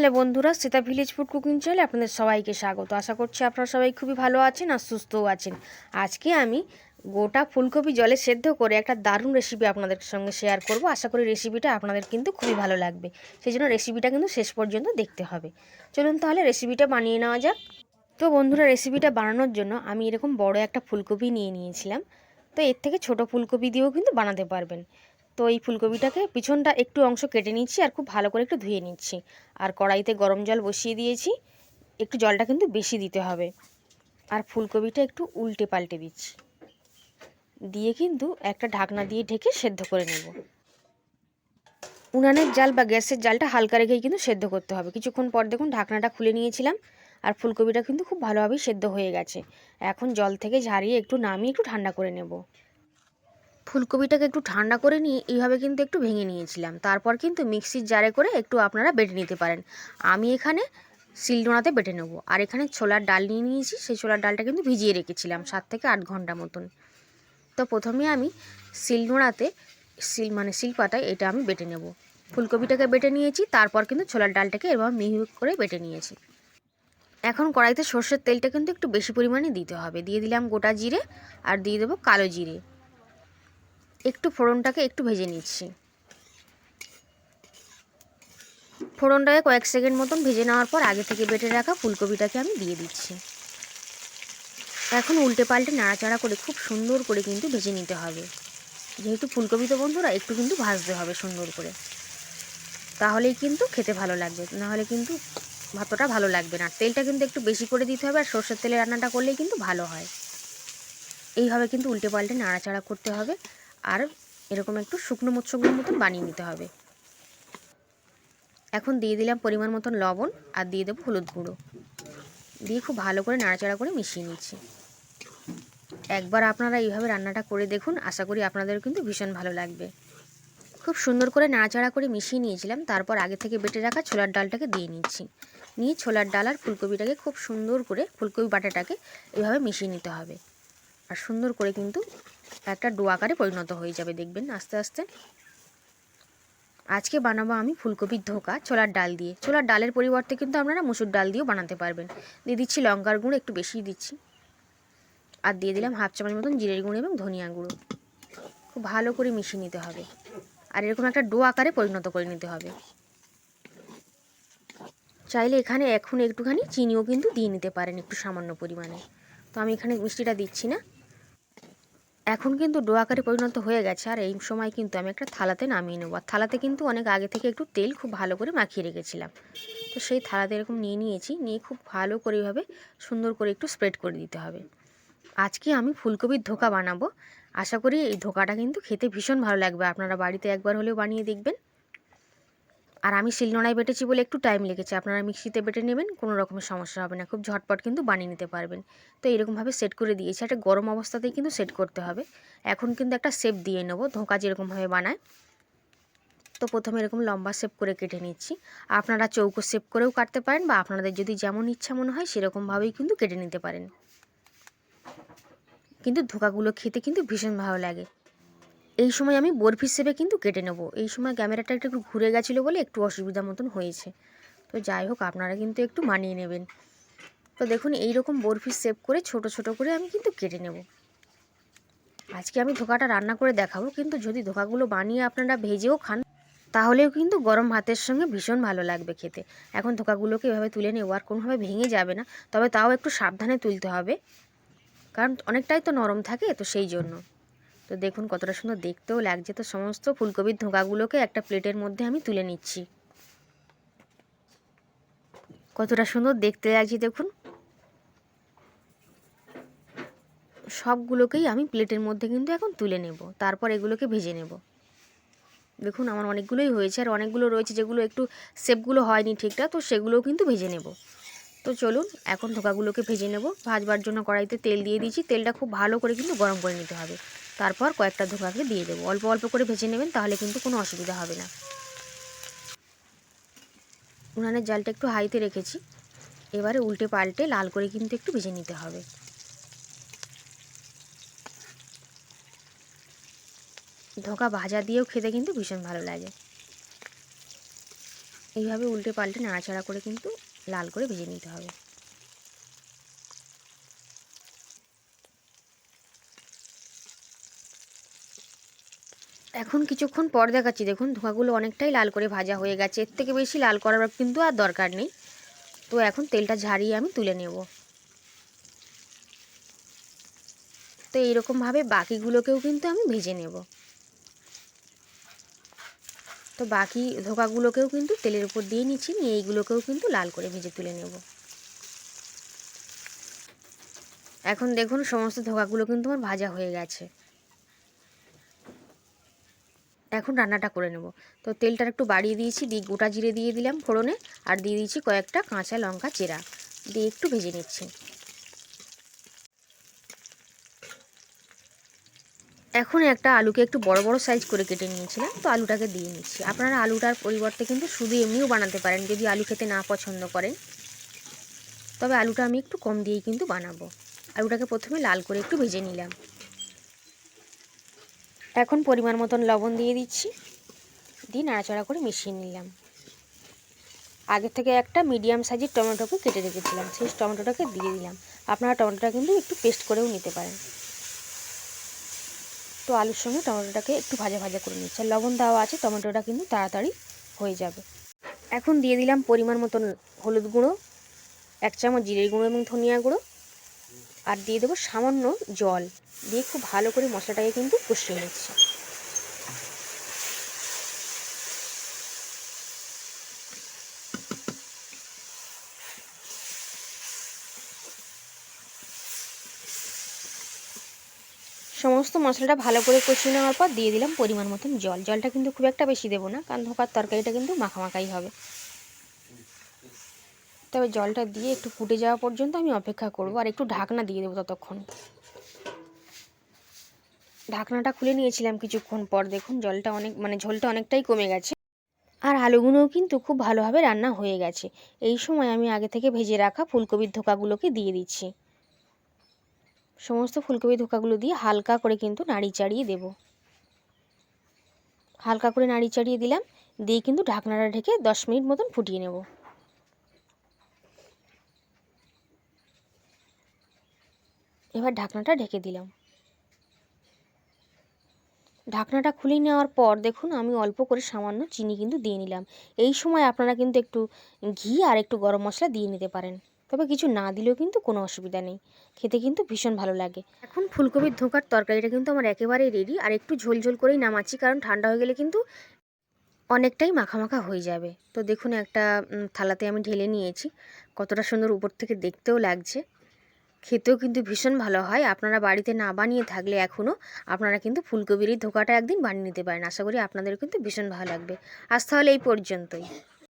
Hello বন্ধুরা, Sita village food cooking চ্যানেলে আপনাদের সবাইকে স্বাগত। আশা করছি আপনারা সবাই খুবই ভালো আছেন আর সুস্থও আছেন। আজকে আমি গোটা ফুলকপি জলে সেদ্ধ করে একটা দারুণ রেসিপি আপনাদের সঙ্গে শেয়ার করব। আশা করি রেসিপিটা আপনাদের কিন্তু খুবই ভালো লাগবে। সেই জন্য রেসিপিটা কিন্তু শেষ পর্যন্ত দেখতে হবে। চলুন তাহলে রেসিপিটা বানিয়ে নেওয়া যাক। তো বন্ধুরা রেসিপিটা বানানোর জন্য আমি এরকম বড় একটা ফুলকপি নিয়ে নিয়েছিলাম। তো এর থেকে ছোট ফুলকপি দিয়েও কিন্তু বানাতে পারবেন। তো এই ফুলকপিটাকে পিছনটা একটু অংশ কেটে নিচ্ছি আর খুব ভালো করে একটু ধুয়ে নিচ্ছি। আর কড়াইতে গরম জল বসিয়ে দিয়েছি। একটু জলটা কিন্তু বেশি দিতে হবে। আর ফুলকপিটা একটু উল্টে পাল্টে দিচ্ছি। দিয়ে কিন্তু একটা ঢাকনা দিয়ে ঢেকে সেদ্ধ করে নেব। উনানের জাল বা গ্যাসের জালটা হালকা রেখেই কিন্তু সেদ্ধ করতে হবে। কিছুক্ষণ পর দেখুন ঢাকনাটা খুলে নিয়েছিলাম আর ফুলকপিটা কিন্তু খুব ভালোভাবেই সেদ্ধ হয়ে গেছে। এখন জল থেকে ঝারিয়ে একটু নামিয়ে একটু ঠান্ডা করে নেব। ফুলকপিটাকে একটু ঠান্ডা করে নিয়ে এইভাবে কিন্তু একটু ভেঙে নিয়েছিলাম। তারপর কিন্তু মিক্সির জারে করে একটু আপনারা বেটে নিতে পারেন। আমি এখানে শিলনোড়াতে বেটে নেব। আর এখানে ছোলার ডাল নিয়ে নিয়েছি, সেই ছোলার ডালটা কিন্তু ভিজিয়ে রেখেছিলাম সাত থেকে আট ঘণ্টা মতন। তো প্রথমে আমি শিলনোড়াতে শিল মানে শিলপাটায় এটা আমি বেটে নেব। ফুলকপিটাকে বেটে নিয়েছি, তারপর কিন্তু ছোলার ডালটাকে এরকম মিহি করে বেটে নিয়েছি। এখন কড়াইতে সর্ষের তেলটা কিন্তু একটু বেশি পরিমাণে দিতে হবে। দিয়ে দিলাম গোটা জিরে আর দিয়ে দেবো কালো জিরে। একটু ফোড়নটাকে একটু ভেজে নিচ্ছি। ফোড়নটাকে কয়েক সেকেন্ড মতন ভেজে নেওয়ার পর আগে থেকে বেটে রাখা ফুলকপিটাকে আমি দিয়ে দিচ্ছি। এখন উল্টে পাল্টে নাড়াচাড়া করে খুব সুন্দর করে কিন্তু ভেজে নিতে হবে। যেহেতু ফুলকপি তো বন্ধুরা, একটু কিন্তু ভাজতে হবে সুন্দর করে। তাহলেই কিন্তু খেতে ভালো লাগবে, নাহলে কিন্তু ভাতটা ভালো লাগবে না। তেলটা কিন্তু একটু বেশি করে দিতে হবে আর সর্ষের তেলে রান্নাটা করলেই কিন্তু ভালো হয়। এইভাবে কিন্তু উল্টে পাল্টে নাড়াচাড়া করতে হবে। আর এরকম একটু শুকনো শুকনো মতন বানিয়ে নিতে হবে। এখন দিয়ে দিলাম পরিমাণ মতন লবণ আর দিয়ে দেবো হলুদ গুঁড়ো। দিয়ে খুব ভালো করে নাড়াচাড়া করে মিশিয়ে নিচ্ছি। একবার আপনারা এইভাবে রান্নাটা করে দেখুন, আশা করি আপনাদের কিন্তু ভীষণ ভালো লাগবে। খুব সুন্দর করে নাড়াচাড়া করে মিশিয়ে নিয়েছিলাম, তারপর আগে থেকে বেটে রাখা ছোলার ডালটাকে দিয়ে নিচ্ছি। নিয়ে ছোলার ডাল আর ফুলকপিটাকে খুব সুন্দর করে, ফুলকপি বাটাটাকে এভাবে মিশিয়ে নিতে হবে। আর সুন্দর করে কিন্তু একটা ডো আকারে পরিণত হয়ে যাবে, দেখবেন আস্তে আস্তে। আজকে বানাবো আমি ফুলকপির ধোকা ছোলার ডাল দিয়ে। ছোলার ডালের পরিবর্তে কিন্তু আপনারা মুসুর ডাল দিয়েও বানাতে পারবেন। দিয়ে দিচ্ছি লঙ্কার গুঁড়ো, একটু বেশিই দিচ্ছি। আর দিয়ে দিলাম হাফ চামচ মতন জিরের গুঁড়ো এবং ধনিয়া গুঁড়ো। খুব ভালো করে মিশিয়ে নিতে হবে। আর এরকম একটা ডো আকারে পরিণত করে নিতে হবে। চাইলে এখানে এখন একটুখানি চিনিও কিন্তু দিয়ে নিতে পারেন একটু সামান্য পরিমাণে। তো আমি এখানে মিষ্টিটা দিচ্ছি না। এখন কিন্তু ডো আকারে পরিণত হয়ে গেছে। আর এই সময় কিন্তু আমি একটা থালাতে নামিয়ে নেব। আর থালাতে কিন্তু অনেক আগে থেকে একটু তেল খুব ভালো করে মাখিয়ে রেখেছিলাম। তো সেই থালাতে এরকম নিয়ে নিয়েছি। নিয়ে খুব ভালো করে এভাবে সুন্দর করে একটু স্প্রেড করে দিতে হবে। আজকে আমি ফুলকপির ধোকা বানাবো। আশা করি এই ধোকাটা কিন্তু খেতে ভীষণ ভালো লাগবে। আপনারা বাড়িতে একবার হলেও বানিয়ে দেখবেন। আর আমি শিলনোড়ায় বেটেছি বলে একটু টাইম লেগেছে। আপনারা মিক্সিতে বেটে নেবেন, কোনো রকমের সমস্যা হবে না। খুব ঝটপট কিন্তু বানিয়ে নিতে পারবেন। তো এরকমভাবে সেট করে দিয়েছি। একটা গরম অবস্থাতেই কিন্তু সেট করতে হবে। এখন কিন্তু একটা শেপ দিয়ে নেব। ধোঁকা যেরকমভাবে বানায়, তো প্রথমে এরকম লম্বা শেপ করে কেটে নিচ্ছি। আপনারা চৌকো শেপ করেও কাটতে পারেন বা আপনাদের যদি যেমন ইচ্ছা মনে হয় সেরকমভাবেই কিন্তু কেটে নিতে পারেন। কিন্তু ধোকাগুলো খেতে কিন্তু ভীষণ ভালো লাগে। এই সময় আমি বরফি শেপে কিন্তু কেটে নেব। এই সময় ক্যামেরাটা একটু ঘুরে গেছিল বলে একটু অসুবিধা মতন হয়েছে। তো যাই হোক, আপনারা কিন্তু একটু মানিয়ে নেবেন। তো দেখুন এই রকম বরফি শেপ করে ছোট ছোট করে আমি কিন্তু কেটে নেব। আজকে আমি ধোকাটা রান্না করে দেখাবো, কিন্তু যদি ধোকাগুলো বানিয়ে আপনারা ভেজেও খান, তাহলেও কিন্তু গরম ভাতের সঙ্গে ভীষণ ভালো লাগবে খেতে। এখন ধোকাগুলোকে এভাবে তুলে নেব, আর কোনোভাবে ভেঙে যাবে না। তবে তাও একটু সাবধানে তুলতে হবে, কারণ অনেকটাই তো নরম থাকে, তো সেই জন্য। তো দেখুন কতটা সুন্দর দেখতেও লাগছে। তো সমস্ত ফুলকপির ধোঁকাগুলোকে একটা প্লেটের মধ্যে আমি তুলে নিচ্ছি। কতটা সুন্দর দেখতে লাগছে দেখুন। সবগুলোকেই আমি প্লেটের মধ্যে কিন্তু এখন তুলে নেব। তারপর এগুলোকে ভেজে নেব। দেখুন আমার অনেকগুলোই হয়েছে আর অনেকগুলো রয়েছে যেগুলো একটু শেপগুলো হয়নি ঠিকঠাক, তো সেগুলোও কিন্তু ভেজে নেব। তো চলুন এখন ধোকাগুলোকে ভেজে নেব। ভাজবার জন্য কড়াইতে তেল দিয়ে দিয়েছি। তেলটা খুব ভালো করে কিন্তু গরম করে নিতে হবে। তারপর কয়েকটা ধোকাকে দিয়ে দেবো। অল্প অল্প করে ভেজে নেবেন, তাহলে কিন্তু কোনো অসুবিধা হবে না। উনানের জালটা একটু হাইতে রেখেছি। এবারে উল্টে পাল্টে লাল করে কিন্তু একটু ভেজে নিতে হবে। ধোকা ভাজা দিয়েও খেতে কিন্তু ভীষণ ভালো লাগে। এইভাবে উল্টে পাল্টে নাড়াচাড়া করে কিন্তু লাল করে ভেজে নিতে হবে। এখন কিছুক্ষণ পর দেখাচ্ছি। দেখুন, ধোঁয়াগুলো অনেকটাই লাল করে ভাজা হয়ে গেছে। এর থেকে বেশি লাল করার কিন্তু আর দরকার নেই। তো এখন তেলটা ঝারিয়ে আমি তুলে নেব। তো এইরকমভাবে বাকিগুলোকেও কিন্তু আমি ভেজে নেব। তো বাকি ধোকাগুলোকেও কিন্তু তেলের উপর দিয়ে নিচ্ছি। নিয়ে এইগুলোকেও কিন্তু লাল করে ভেজে তুলে নেব। এখন দেখুন, সমস্ত ধোকাগুলো কিন্তু আমার ভাজা হয়ে গেছে। এখন রান্নাটা করে নেব। তো তেলটা একটু বাড়িয়ে দিয়েছি, দিয়ে গোটা জিরে দিয়ে দিলাম ফোড়নে, আর দিয়ে দিয়েছি কয়েকটা কাঁচা লঙ্কা চেরা, দিয়ে একটু ভেজে নিচ্ছি। এখন একটা আলুকে একটু বড় বড় সাইজ করে কেটে নিয়েছিলাম, তো আলুটাকে দিয়ে নিচ্ছি। আপনারা আলুটার পরিবর্তে কিন্তু শুধু এমনিও বানাতে পারেন, যদি আলু খেতে না পছন্দ করেন। তবে আলুটা আমি একটু কম দিয়েই কিন্তু বানাবো। আলুটাকে প্রথমে লাল করে একটু ভেজে নিলাম। এখন পরিমাণ মতন লবণ দিয়ে দিচ্ছি। দিয়ে নাড়াচাড়া করে মিশিয়ে নিলাম। আগে থেকে একটা মিডিয়াম সাইজের টমেটোকে কেটে রেখেছিলাম। সেই টমেটোটাকে দিয়ে দিলাম। আপনারা টমেটোটা কিন্তু একটু পেস্ট করেও নিতে পারেন। তো আলুর সঙ্গে টমেটোটাকে একটু ভাজা ভাজা করে নিচ্ছে। লবণ দেওয়া আছে, টমেটোটা কিন্তু তাড়াতাড়ি হয়ে যাবে। এখন দিয়ে দিলাম পরিমাণ মতন হলুদ গুঁড়ো, এক চামচ জিরের গুঁড়ো এবং ধনিয়া গুঁড়ো। আর দিয়ে দেবো সামান্য জল। দিয়ে খুব ভালো করে মশলাটাকে কিন্তু কষিয়ে নিচ্ছি। সমস্ত মশলাটা ভালো করে কষিয়ে নেওয়ার পর দিয়ে দিলাম পরিমাণ মতন জল। জলটা কিন্তু খুব একটা বেশি দেবো না, কারণ ধোকার তরকারিটা কিন্তু মাখামাখাই হবে। তবে জলটা দিয়ে একটু ফুটে যাওয়া পর্যন্ত আমি অপেক্ষা করব। আর একটু ঢাকনা দিয়ে দেবো ততক্ষণ। ঢাকনাটা খুলে নিয়েছিলাম কিছুক্ষণ পর, দেখুন জলটা অনেক মানে ঝোলটা অনেকটাই কমে গেছে। আর আলুগুলোও কিন্তু খুব ভালোভাবে রান্না হয়ে গেছে। এই সময় আমি আগে থেকে ভেজে রাখা ফুলকপির ধোকাগুলোকে দিয়ে দিচ্ছি। সমস্ত ফুলকপি ধোকাগুলো দিয়ে হালকা করে কিন্তু নাড়ি চাড়িয়ে দেব। হালকা করে নাড়ি চাড়িয়ে দিলাম, দিয়ে কিন্তু ঢাকনাটা ঢেকে দশ মিনিট মতন ফুটিয়ে নেব। এবার ঢাকনাটা ঢেকে দিলাম। ঢাকনাটা খুলে নেওয়ার পর দেখুন আমি অল্প করে সামান্য চিনি কিন্তু দিয়ে নিলাম। এই সময় আপনারা কিন্তু একটু ঘি আর একটু গরম মশলা দিয়ে নিতে পারেন। তবে কিছু না দিলেও কিন্তু কোনো অসুবিধা নেই। খেতে কিন্তু ভীষণ ভালো লাগে। এখন ফুলকপির ধোকার তরকারিটা কিন্তু আমার একেবারেই রেডি আর একটু ঝোল ঝোল করেই নামাচ্ছি কারণ ঠান্ডা হয়ে গেলে কিন্তু অনেকটাই মাখা মাখা হয়ে যাবে। তো দেখুন একটা থালাতে আমি ঢেলে নিয়েছি। কতটা সুন্দর উপর থেকে দেখতেও লাগছে। খেতেও কিন্তু ভীষণ ভালো হয়। আপনারা বাড়িতে না বানিয়ে থাকলে এখনও আপনারা কিন্তু ফুলকপির এই ধোকাটা একদিন বানিয়ে নিতে পারেন। আশা করি আপনাদের কিন্তু ভীষণ ভালো লাগবে। আজ তাহলে এই পর্যন্তই।